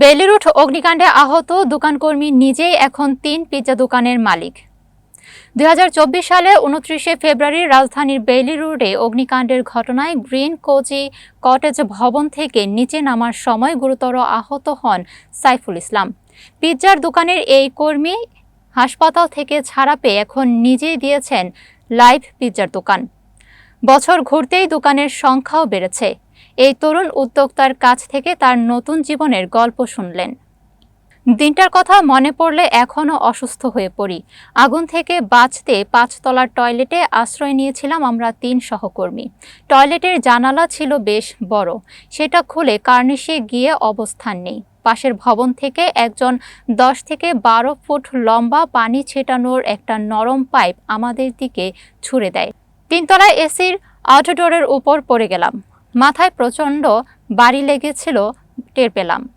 বেলিরুট অগ্নিকাণ্ডে আহত দোকানকর্মী নিজেই এখন তিন পিৎজা দোকানের মালিক। দু হাজার চব্বিশ সালে উনত্রিশে ফেব্রুয়ারি রাজধানীর বেইলি রোডে অগ্নিকাণ্ডের ঘটনায় গ্রিন কোচি কটেজ ভবন থেকে নিচে নামার সময় গুরুতর আহত হন সাইফুল ইসলাম। পিৎজার দোকানের এই কর্মী হাসপাতাল থেকে ছাড়া পেয়ে এখন নিজেই দিয়েছেন লাইভ পিৎজার দোকান। বছর ঘুরতেই দোকানের সংখ্যাও বেড়েছে। এই তরুণ উদ্যোক্তার কাছ থেকে তার নতুন জীবনের গল্প শুনলেন। দিনটার কথা মনে পড়লে এখনও অসুস্থ হয়ে পড়ি। আগুন থেকে বাঁচতে পাঁচতলার টয়লেটে আশ্রয় নিয়েছিলাম আমরা তিন সহকর্মী। টয়লেটের জানালা ছিল বেশ বড়। সেটা খুলে কার্নিশে গিয়ে অবস্থান নেই। পাশের ভবন থেকে একজন দশ থেকে বারো ফুট লম্বা পানি ছেটানোর একটা নরম পাইপ আমাদের দিকে ছুড়ে দেয়। তিনতলায় এসির আউটডোরের উপর পড়ে গেলাম। মাথায় প্রচণ্ড বাড়ি লেগেছিল, টের পেলাম।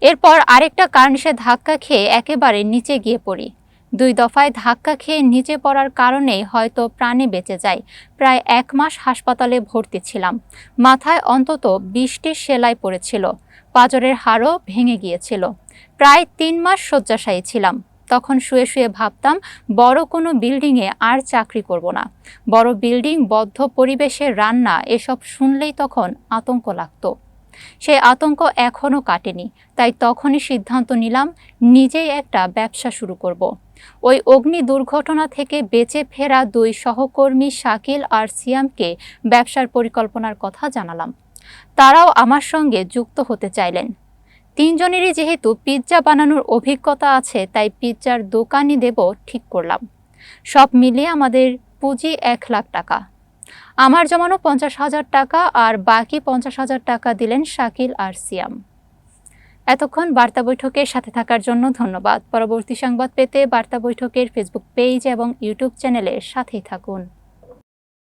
এরপর আরেকটা কার্নিশে ধাক্কা খেয়ে একেবারে নিচে গিয়ে পড়ি। দুই দফায় ধাক্কা খেয়ে নিচে পড়ার কারণে হয়তো প্রাণে বেঁচে যায় প্রায় এক মাস হাসপাতালে ভর্তি ছিলাম। মাথায় অন্তত বিশটি সেলাই পড়েছিল। পাজরের হাড়ও ভেঙে গিয়েছিল। প্রায় তিন মাস শয্যাশায়ী ছিলাম। তখন শুয়ে শুয়ে ভাবতাম, বড় কোনো বিল্ডিংয়ে আর চাকরি করব না। বড় বিল্ডিং, বদ্ধ পরিবেশে রান্না, এসব শুনলেই তখন আতঙ্ক লাগতো। সেই আতঙ্ক এখনও কাটেনি, তাই তখনই সিদ্ধান্ত নিলাম, নিজেই একটা ব্যবসা শুরু করব। ওই অগ্নি দুর্ঘটনা থেকে বেঁচে ফেরা দুই সহকর্মী শাকিল আর সিয়ামকে ব্যবসার পরিকল্পনার কথা জানালাম। তারাও আমার সঙ্গে যুক্ত হতে চাইলেন। তিনজনেরই যেহেতু পিৎজা বানানোর অভিজ্ঞতা আছে, তাই পিৎজার দোকানই দেব ঠিক করলাম। সব মিলিয়ে আমাদের পুঁজি এক লাখ টাকা। আমার জমানো পঞ্চাশ হাজার টাকা আর বাকি পঞ্চাশ হাজার টাকা দিলেন শাকিল আর সিয়াম। এতক্ষণ বার্তা বৈঠকের সাথে থাকার জন্য ধন্যবাদ। পরবর্তী সংবাদ পেতে বার্তা বৈঠকের ফেসবুক পেজ এবং ইউটিউব চ্যানেলের সাথেই থাকুন।